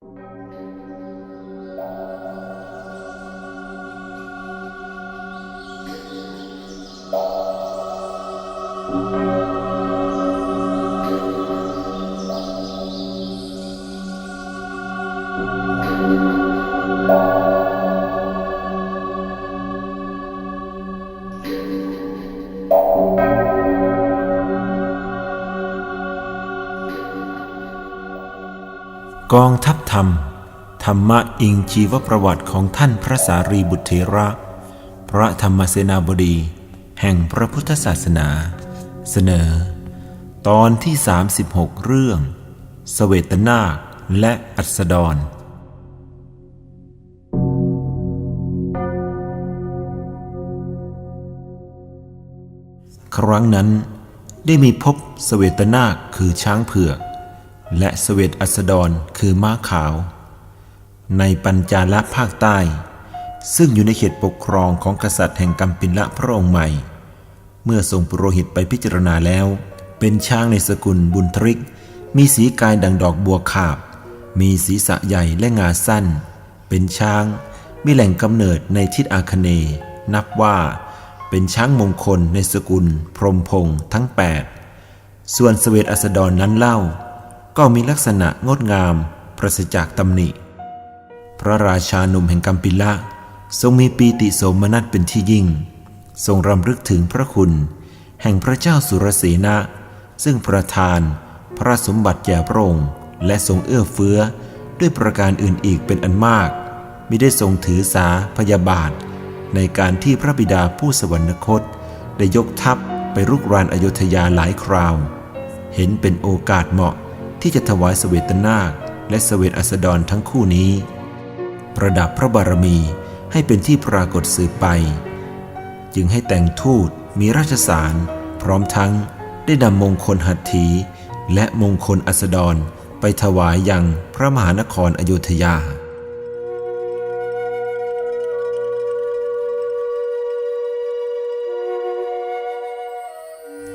Música กองทัพธรรม ธรรมะอิงชีวประวัติของท่านพระสารีบุตรเถระ พระธรรมเสนาบดี แห่งพระพุทธศาสนา เสนอ ตอนที่ 36 เรื่องเสเวตนาคและอัสดร ครั้งนั้นได้มีพบเสเวตนาคคือช้างเผือก และเสเวตอัสดรคือม้าขาว ในปัญจาละภาคใต้ ซึ่งอยู่ในเขตปกครองของกษัตริย์แห่งกัมปิละพระองค์ใหม่ เมื่อทรงปุโรหิตไปพิจารณาแล้ว เป็นช้างในสกุลบุญทริก มีสีกายดังดอกบัวขาบ มีศีรษะใหญ่และงาสั้น เป็นช้างมีแหล่งกำเนิดในทิศอาคเนย์นับว่าเป็นช้างมงคลในสกุลพรหมพงษ์ทั้ง 8 ส่วนสเวตอัสดรนนั้นเล่า ก็มีลักษณะงดงามปราศจากตำหนิ พระราชาหนุ่มแห่งกัมปิละ ทรงมีปีติโสมนัสเป็นที่ยิ่ง ทรงรำลึกถึงพระคุณ แห่งพระเจ้าสุรสีนะ ซึ่งประทานพระสมบัติแก่พระองค์และทรงเอื้อเฟื้อด้วยประการอื่นอีกเป็นอันมากมิได้ทรงถือสาพยาบาท ในการที่พระบิดาผู้สวรรคต ได้ยกทัพไปรุกรานอโยธยาหลายคราว เห็นเป็นโอกาสเหมาะ ที่จะถวายสเสวตนาคและสเสวตอัสดรทั้งคู่นี้ ประดับพระบารมีให้เป็นที่ปรากฏสืบไป จึงให้แต่งทูตมีราชสารพร้อมทั้งได้นำมงคลหัตถีและมงคลอัสดรไปถวายยังพระมหานครอโยธยา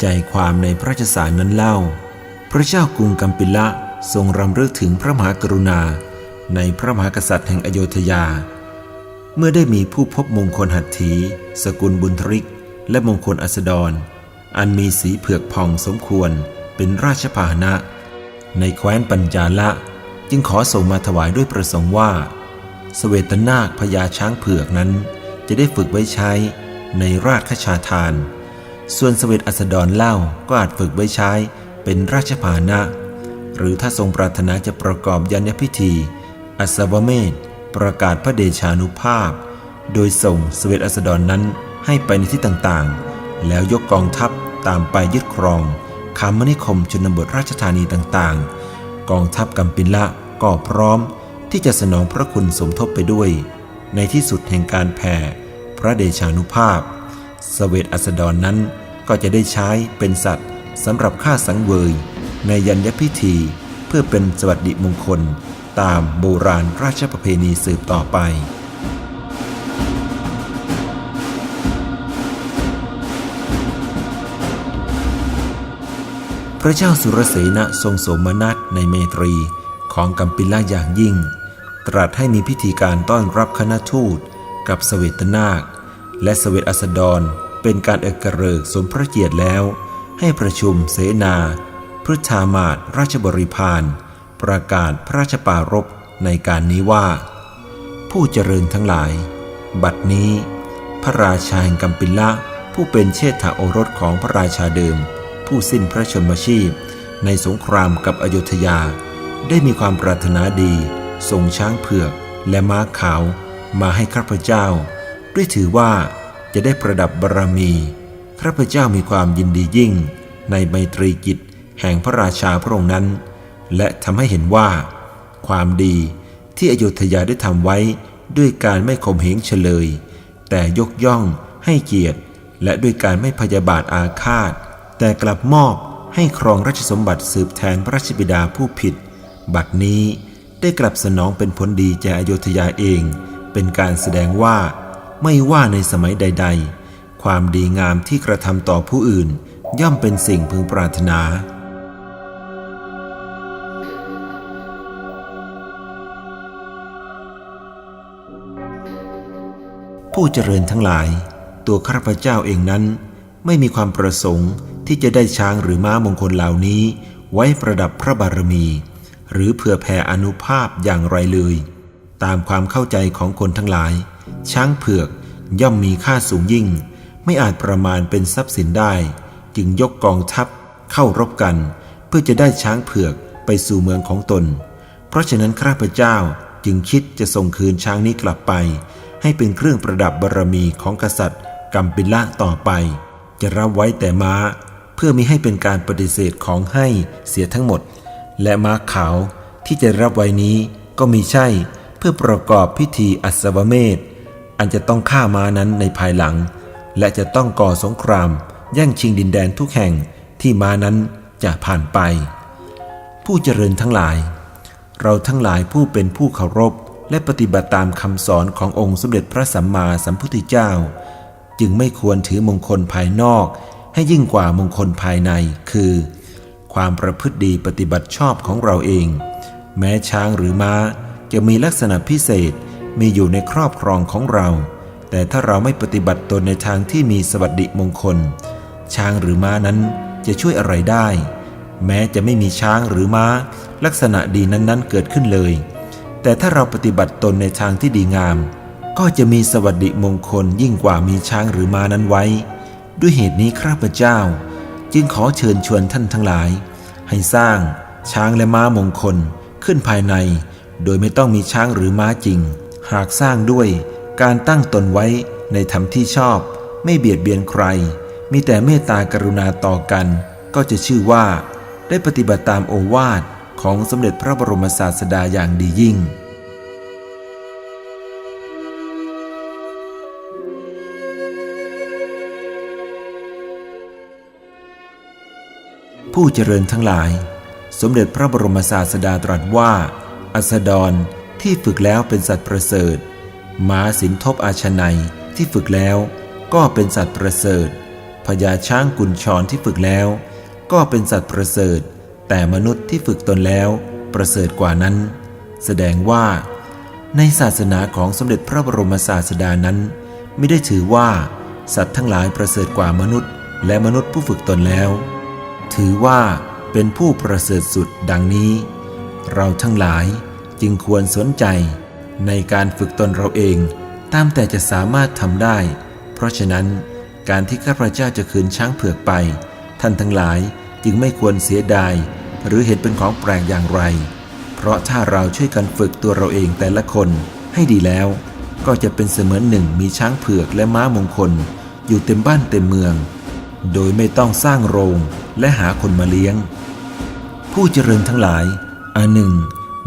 ใจความในพระราชสารนั้นเล่า พระเจ้ากรุงกัมปิละทรงรำลึกถึงพระมหากรุณาในพระมหากษัตริย์แห่งอโยธยา เมื่อได้มีผู้พบมงคลหัตถีสกุลบุญทริก และมงคลอัสดร อันมีสีเผือกผ่องสมควรเป็นราชพาหนะ ในแคว้นปัญจาละ จึงขอส่งมาถวายด้วยประสงค์ว่า สเวตนาคพญาช้างเผือกนั้น จะได้ฝึกไว้ใช้ในราชคชาทาน ส่วนสเวตอัสดรเล่าก็อาจฝึกไว้ใช้ เป็นราชพานะ หรือถ้าทรงปรารถนาจะประกอบยัญญพิธี อัศวเมธประกาศพระเดชานุภาพ โดยส่งสเวตอัสดรนนั้นให้ไปในที่ต่างๆ แล้วยกกองทัพตามไปยึดครองคามนิคมชนบทราชธานีต่างๆ กองทัพกัมปิละก็พร้อมที่จะสนองพระคุณสมทบไปด้วย ในที่สุดแห่งการแผ่พระเดชานุภาพสเวตอัสดรนนั้นก็จะได้ใช้เป็นสัตว์ สำหรับฆ่าสังเวยในยัญญพิธี เพื่อเป็นสวัสดิมงคลตามโบราณราชประเพณีสืบต่อไป พระเจ้าสุรเสนะทรงสมนัตในเมตรีของกัมปิละอย่างยิ่ง ตรัสให้มีพิธีการต้อนรับคณะทูตกับสเวตนาค และสเวตอัสดรเป็นการเอกระเริกสมพระเกียรติแล้ว ให้ประชุมเสนาพฤทธามาศราชบริพารประกาศพระราชปารภในการนี้ว่า ผู้เจริญทั้งหลาย บัดนี้ พระราชาแห่งกัมปิละผู้เป็นเชษฐาโอรสของพระราชาเดิม ผู้สิ้นพระชนมชีพ ในสงครามกับอโยธยา ได้มีความปรารถนาดี ส่งช้างเผือกและม้าขาวมาให้ข้าพเจ้า ด้วยถือว่าจะได้ประดับบารรมี ข้าพเจ้ามีความยินดียิ่ง ในไมตรีกิจแห่งพระราชาพระองค์นั้น และทำให้เห็นว่า ความดีที่อโยธยาได้ทำไว้ด้วยการไม่ข่มเหงเฉลย แต่ยกย่องให้เกียรติ และด้วยการไม่พยาบาทอาฆาต แต่กลับมอบให้ครองราชสมบัติสืบแทนพระราชบิดาผู้ผิด บัดนี้ได้กลับสนองเป็นผลดีแก่อโยธยาเอง เป็นการแสดงว่าไม่ว่าในสมัยใด ๆ ความดีงามที่กระทำต่อผู้อื่น ย่อมเป็นสิ่งพึงปรารถนา ผู้เจริญทั้งหลาย ตัวข้าพเจ้าเองนั้น ไม่มีความประสงค์ที่จะได้ช้างหรือม้ามงคลเหล่านี้ ไว้ประดับพระบารมี หรือเผื่อแผ่อนุภาพอย่างไรเลย ตามความเข้าใจของคนทั้งหลาย ช้างเผือกย่อมมีค่าสูงยิ่ง ไม่อาจประมาณเป็นทรัพย์สินได้ จึงยกกองทัพเข้ารบกัน เพื่อจะได้ช้างเผือกไปสู่เมืองของตน เพราะฉะนั้นข้าพเจ้าจึงคิดจะส่งคืนช้างนี้กลับไป ให้เป็นเครื่องประดับบารมีของกษัตริย์กัมปิละต่อไป จะรับไว้แต่ม้า เพื่อมิให้เป็นการปฏิเสธของให้เสียทั้งหมด และม้าขาวที่จะรับไว้นี้ก็มีใช่เพื่อประกอบพิธีอัศวเมธอันจะต้องฆ่าม้านั้นในภายหลัง และจะต้องก่อสงคราม แย่งชิงดินแดนทุกแห่งที่มานั้นจะผ่านไป ผู้เจริญทั้งหลาย เราทั้งหลายผู้เป็นผู้เคารพและปฏิบัติตามคำสอนขององค์สมเด็จพระสัมมาสัมพุทธเจ้า จึงไม่ควรถือมงคลภายนอก ให้ยิ่งกว่ามงคลภายในคือ ความประพฤติดีปฏิบัติชอบของเราเอง แม้ช้างหรือม้าจะมีลักษณะพิเศษมีอยู่ในครอบครองของเรา แต่ถ้าเราไม่ปฏิบัติตนในทางที่มีสวัสดิมงคล ช้างหรือม้านั้นจะช่วยอะไรได้ แม้จะไม่มีช้างหรือม้า ลักษณะดีนั้นๆเกิดขึ้นเลย แต่ถ้าเราปฏิบัติตนในทางที่ดีงาม ก็จะมีสวัสดิมงคลยิ่งกว่ามีช้างหรือม้านั้นไว้ ด้วยเหตุนี้ข้าพเจ้า จึงขอเชิญชวนท่านทั้งหลาย ให้สร้างช้างและม้ามงคลขึ้นภายใน โดยไม่ต้องมีช้างหรือม้าจริง หากสร้างด้วย การตั้งตนไว้ในธรรมที่ชอบ ไม่เบียดเบียนใคร มีแต่เมตตากรุณาต่อกัน ก็จะชื่อว่า ได้ปฏิบัติตามโอวาทของสมเด็จพระบรมศาสดาอย่างดียิ่งผู้เจริญทั้งหลาย สมเด็จพระบรมศาสดาตรัสว่า อัสดรที่ฝึกแล้วเป็นสัตว์ประเสริฐ ม้าสินทบอาชนัยที่ฝึกแล้วก็เป็นสัตว์ประเสริฐพญาช้างกุญชรที่ฝึกแล้ว ก็เป็นสัตว์ประเสริฐ แต่มนุษย์ที่ฝึกตนแล้ว ประเสริฐกว่านั้น แสดงว่า ในศาสนาของสมเด็จพระบรมศาสดานั้น ไม่ได้ถือว่า สัตว์ทั้งหลายประเสริฐกว่ามนุษย์ และมนุษย์ผู้ฝึกตนแล้ว ถือว่าเป็นผู้ประเสริฐสุดดังนี้ เราทั้งหลายจึงควรสนใจ ในการฝึกตนเราเองตามแต่จะสามารถทำได้ เพราะฉะนั้นการที่ข้าพเจ้าจะคืนช้างเผือกไป ท่านทั้งหลายจึงไม่ควรเสียดาย หรือเห็นเป็นของแปลกอย่างไร เพราะถ้าเราช่วยกันฝึกตัวเราเองแต่ละคนให้ดีแล้ว ก็จะเป็นเสมือนหนึ่งมีช้างเผือกและม้ามงคล อยู่เต็มบ้านเต็มเมือง โดยไม่ต้องสร้างโรงและหาคนมาเลี้ยง ผู้เจริญทั้งหลายอันหนึ่ง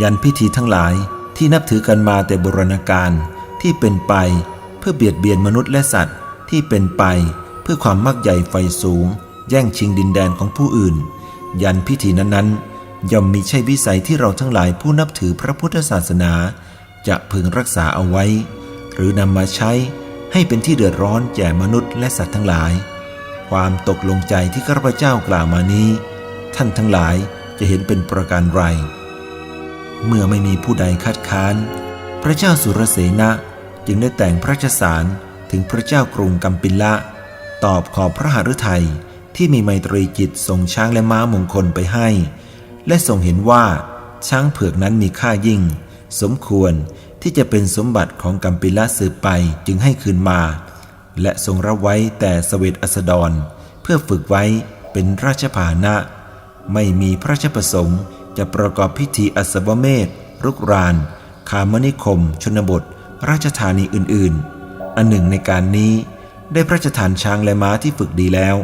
ยันพิธีทั้งหลาย ที่นับถือกันมาแต่โบราณกาลที่เป็นไปเพื่อเบียดเบียนมนุษย์และสัตว์ ที่เป็นไปเพื่อความมักใหญ่ไฟสูง แย่งชิงดินแดนของผู้อื่น ยันพิธีนั้นๆย่อมมีใช่วิสัยที่เราทั้งหลายผู้นับถือพระพุทธศาสนา จะพึงรักษาเอาไว้ หรือนำมาใช้ให้เป็นที่เดือดร้อนแก่มนุษย์และสัตว์ทั้งหลาย ความตกลงใจที่ข้าพเจ้ากล่าวมานี้ ท่านทั้งหลายจะเห็นเป็นประการไร เมื่อไม่มีผู้ใดคัดค้าน พระเจ้าสุรเสนะจึงได้แต่งพระราชสารถึงพระเจ้ากรุงกัมปิละ ตอบขอบพระหฤทัยที่มีไมตรีจิตส่งช้างและม้ามงคลไปให้ และทรงเห็นว่าช้างเผือกนั้นมีค่ายิ่ง สมควรที่จะเป็นสมบัติของกัมปิละสืบไปจึงให้คืนมา และทรงรับไว้แต่สเวตอัสดร เพื่อฝึกไว้เป็นราชพาหนะ ไม่มีพระราชประสงค์ จะประกอบพิธีอัศวเมธรุกราน คามนิคม ชนบท ราชธานีอื่นๆ อันหนึ่งในการนี้ได้พระราชทานช้างและม้าที่ฝึกดีแล้ว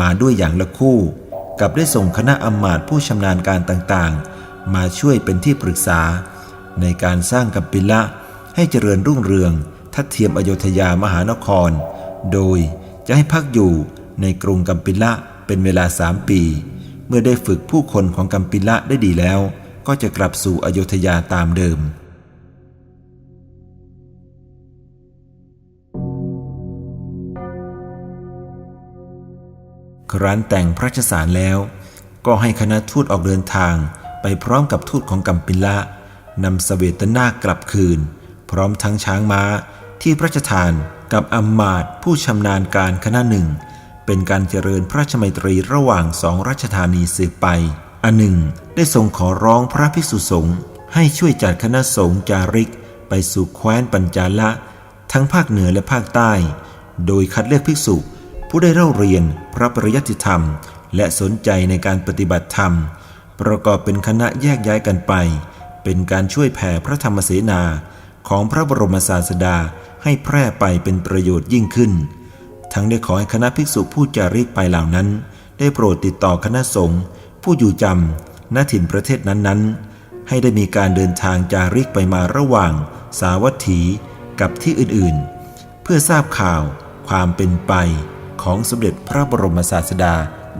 มาด้วยอย่างละคู่ กับได้ส่งคณะอำมาตย์ผู้ชำนาญการต่างๆ มาช่วยเป็นที่ปรึกษา ในการสร้างกัมปิละให้เจริญรุ่งเรืองทัดเทียมอโยธยามหานคร โดยจะให้พักอยู่ในกรุงกัมปิละเป็นเวลาสามปี มื่อได้ฝึกผู้คนของกัมปิละได้ดีแล้ว ก็จะกลับสู่อโยธยาตามเดิม ครั้นแต่งพระราชสารแล้ว ก็ให้คณะทูตออกเดินทางไปพร้อมกับทูตของกัมปิละนำสเสวตนาคกลับคืน พร้อมทั้งช้างม้าที่พระราชทานกับอัมมาตผู้ชำนาญการคณะหนึ่ง เป็นการเจริญพระชมัยตรีระหว่างสองราชธานีสืบไป อันหนึ่ง ได้ทรงขอร้องพระภิกษุสงฆ์ให้ช่วยจัดคณะสงฆ์จาริก ไปสู่แคว้นปัญจาละ ทั้งภาคเหนือและภาคใต้ โดยคัดเลือกภิกษุ ผู้ได้เล่าเรียนพระปริยัติธรรม และสนใจในการปฏิบัติธรรม ประกอบเป็นคณะแยกย้ายกันไป เป็นการช่วยแผ่พระธรรมเสนาของพระบรมศาสดาให้แพร่ไปเป็นประโยชน์ยิ่งขึ้น ทั้งได้ขอให้คณะภิกษุผู้จาริกไปเหล่านั้น ได้โปรดติดต่อคณะสงฆ์ผู้อยู่จำณถิ่นประเทศนั้นๆ ให้ได้มีการเดินทางจาริกไปมาระหว่าง สาวัตถีกับที่อื่นๆ เพื่อทราบข่าวความเป็นไปของสมเด็จพระบรมศาสดา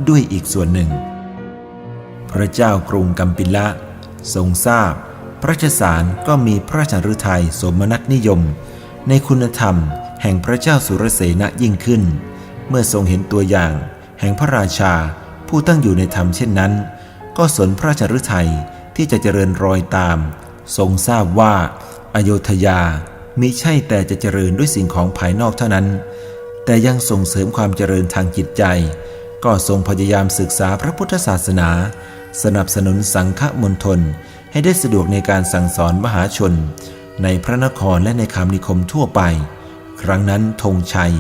ด้วยอีกส่วนหนึ่ง พระเจ้ากรุงกัมปิละ ทรงทราบ พระราชสารก็มีพระราชฤทัยสมนัตนิยม ในคุณธรรม แห่งพระเจ้าสุรเสนยิ่งขึ้น เมื่อทรงเห็นตัวอย่าง แห่งพระราชาผู้ตั้งอยู่ในธรรมเช่นนั้น ก็สนพระราชฤทัยที่จะเจริญรอยตาม ทรงทราบว่าอโยธยามิใช่แต่จะเจริญด้วยสิ่งของภายนอกเท่านั้น แต่ยังส่งเสริมความเจริญทางจิตใจ ก็ทรงพยายามศึกษาพระพุทธศาสนา สนับสนุนสังฆมณฑลให้ได้สะดวกในการสั่งสอนมหาชน ในพระนครและในคำนิคมทั่วไป ครั้งนั้นธงชัย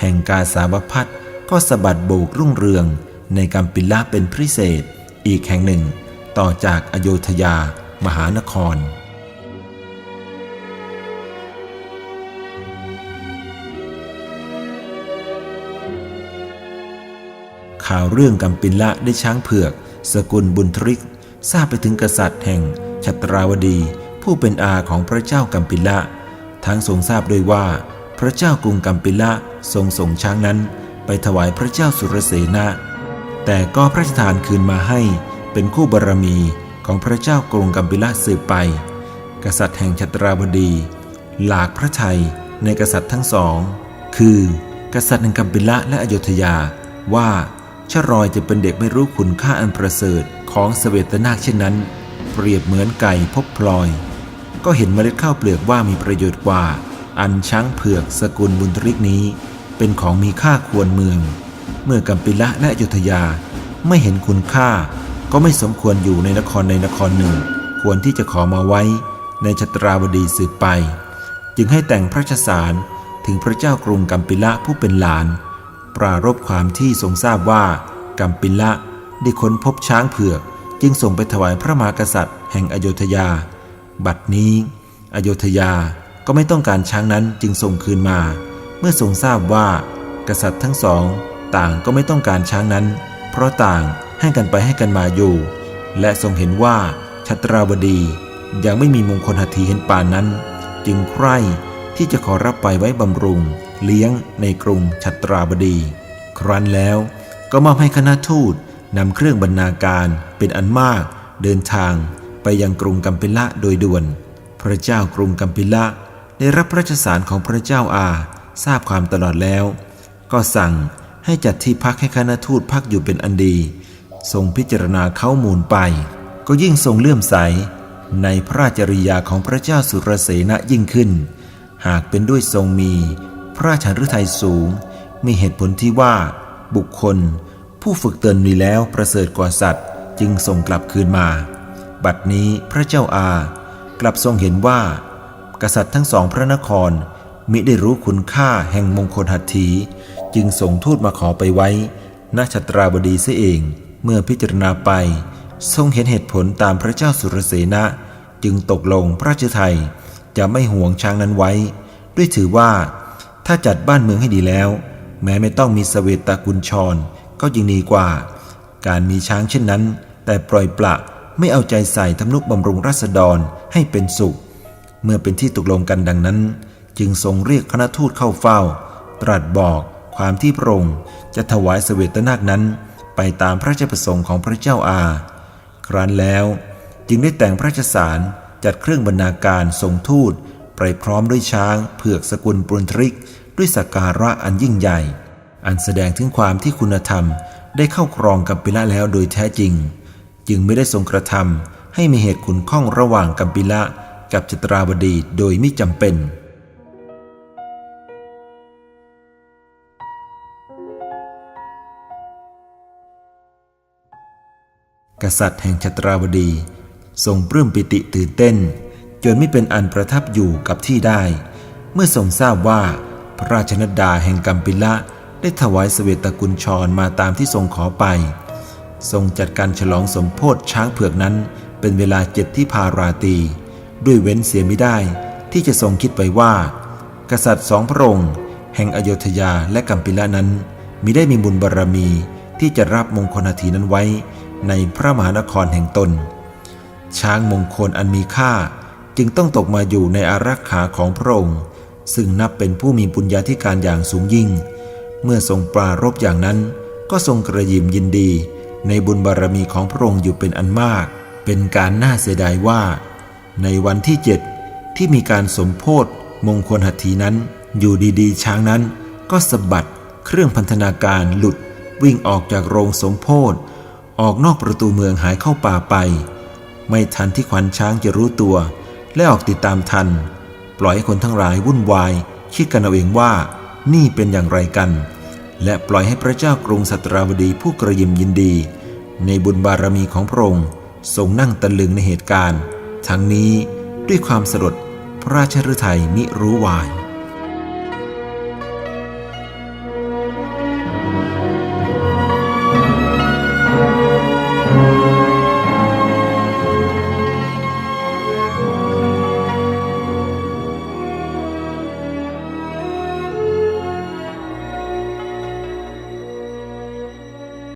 แห่งกาสาวพัดก็สะบัดโบกรุ่งเรืองในกัมปิละเป็นพิเศษ อีกแห่งหนึ่ง ต่อจากอโยธยามหานคร ข่าวเรื่องกัมปิละได้ช้างเผือก สกุลบุญทริก ทราบไปถึงกษัตริย์แห่งชัตราวดี ผู้เป็นอาของพระเจ้ากัมปิละทั้งทรงทราบด้วยว่า พระเจ้ากรุงกัมปิละทรงส่งช้างนั้นไปถวายพระเจ้าสุรเสนะแต่ก็พระราชทานคืนมาให้เป็นคู่บารมีของพระเจ้ากรุงกัมปิละสืบไป กษัตริย์แห่งชัตราวดี หลากพระทัยในกษัตริย์ทั้งสอง คือ กษัตริย์แห่งกัมปิละและอโยธยาว่าชรอยจะเป็นเด็กไม่รู้คุณค่าอันประเสริฐของเสวตนาคเช่นนั้น เปรียบเหมือนไก่พบพลอย ก็เห็นเมล็ดข้าวเปลือกว่ามีประโยชน์กว่า อันช้างเผือกสกุลบุญทริกนี้ เป็นของมีค่าควรเมือง เมื่อกัมปิละและอยุธยาไม่เห็นคุณค่า ก็ไม่สมควรอยู่ในนครในนครหนึ่ง ควรที่จะขอมาไว้ในชตราบดีสืบไป จึงให้แต่งพระราชสารถึงพระเจ้ากรุงกัมปิละผู้เป็นหลาน ปรารบความที่ทรงทราบว่ากัมปิละได้ค้นพบช้างเผือกจึงส่งไปถวายพระมหากษัตริย์แห่งอโยธยา บัดนี้ อโยธยา ก็ไม่ต้องการช้างนั้นจึงส่งคืนมา เมื่อทรงทราบว่า กษัตริย์ทั้งสอง ต่างก็ไม่ต้องการช้างนั้น เพราะต่างให้กันไปให้กันมาอยู่ และทรงเห็นว่าชัตราบดียังไม่มีมงคลหัตถีเห็นป่านนั้น จึงใคร่ที่จะขอรับไปไว้บำรุง เลี้ยงในกรุงชัตราบดี ครั้นแล้วก็มอบให้คณะทูตนำเครื่องบรรณาการเป็นอันมากเดินทางไปยังกรุงกัมพิละโดยด่วน พระเจ้ากรุงกัมพิละ ได้รับพระราชสารของพระเจ้าอาทราบความตลอดแล้ว ก็สั่งให้จัดที่พักให้คณะทูตพักอยู่เป็นอันดี ทรงพิจารณาเข้ามูลไป ก็ยิ่งทรงเลื่อมใส ในพระราชริยาของพระเจ้าสุรเสนยิ่งขึ้น หากเป็นด้วยทรงมี พระราชฤทัยสูง มีเหตุผลที่ว่า บุคคล ผู้ฝึกเตือนมีแล้วประเสริฐกว่าสัตว์ จึงส่งกลับคืนมา บัดนี้พระเจ้าอา กลับทรงเห็นว่า กษัตริย์ทั้งสองพระนคร มิได้รู้คุณค่าแห่งมงคลหัตถีจึงส่งทูตมาขอไปไว้ณชัตราบดีเสียเอง เมื่อพิจารณาไป ทรงเห็นเหตุผลตามพระเจ้าสุรเสนะจึงตกลงพระราชไทยจะไม่ห่วงช้างนั้นไว้ ด้วยถือว่า ถ้าจัดบ้านเมืองให้ดีแล้ว แม้ไม่ต้องมีสเวตกุลชร ก็ยิ่งดีกว่า การมีช้างเช่นนั้น แต่ปล่อยปละไม่เอาใจใส่ทำนุบำรุงราษฎรให้เป็นสุข เมื่อเป็นที่ตกลงกันดังนั้น จึงทรงเรียกคณะทูตเข้าเฝ้า ตรัสบอกความที่พระองค์จะถวายสเวตนาคนั้น ไปตามพระราชประสงค์ของพระเจ้าอา ครั้นแล้วจึงได้แต่งพระราชสารจัดเครื่องบรรณาการส่งทูตไปพร้อมด้วยช้าง เผือกสกุลปุนทริก ด้วยสักการะอันยิ่งใหญ่ อันแสดงถึงความที่คุณธรรมได้เข้าครองกัมปิละแล้วโดยแท้จริง จึงไม่ได้ทรงกระทำให้มีเหตุขุนข้องระหว่างกัมปิละ กับจิตราวดีโดยไม่จำเป็น กษัตริย์แห่งชตราวดี ทรงปลื้มปิติตื่นเต้น จนไม่เป็นอันประทับอยู่กับที่ได้ เมื่อทรงทราบว่าพระราชนดาแห่งกัมพิละได้ถวายสเสวตกุลชรมาตามที่ทรงขอไป ทรงจัดการฉลองสมโพธช้างเผือกนั้นเป็นเวลาเจ็ดที่พาราตี ด้วยเว้นเสียไม่ได้ที่จะทรงคิดไว้ว่า กษัตริย์สองพระองค์ แห่งอโยธยาและกัมปิละนั้นมิได้มีบุญบารรมีที่จะรับมงคลนาทีนั้นไว้ในพระมหานครแห่งตน ช้างมงคลอันมีค่าจึงต้องตกมาอยู่ในอารักขาของพระองค์ ซึ่งนับเป็นผู้มีบุญญาธิการอย่างสูงยิ่ง เมื่อทรงปรารบอย่างนั้น ก็ทรงกระยิมยินดี ในบุญบารมีของพระองค์อยู่เป็นอันมาก เป็นการน่าเสียดายว่า ในวันที่เจ็ดที่มีการสมโพธมงคลหัตถีนั้น อยู่ดีๆ ช้างนั้นก็สะบัดเครื่องพันธนาการหลุดวิ่งออกจากโรงสมโพธออกนอกประตูเมืองหายเข้าป่าไป ไม่ทันที่ขวัญช้างจะรู้ตัว และออกติดตามทัน ปล่อยให้คนทั้งหลายวุ่นวาย คิดกันเอาเองว่านี่เป็นอย่างไรกัน และปล่อยให้พระเจ้ากรุงสัตราวดีผู้กระยิมยินดี ในบุญบารมีของพระองค์ทรงนั่งตะลึงในเหตุการณ์ ทั้งนี้ด้วยความสลดพระราชฤทัยมิรู้วาย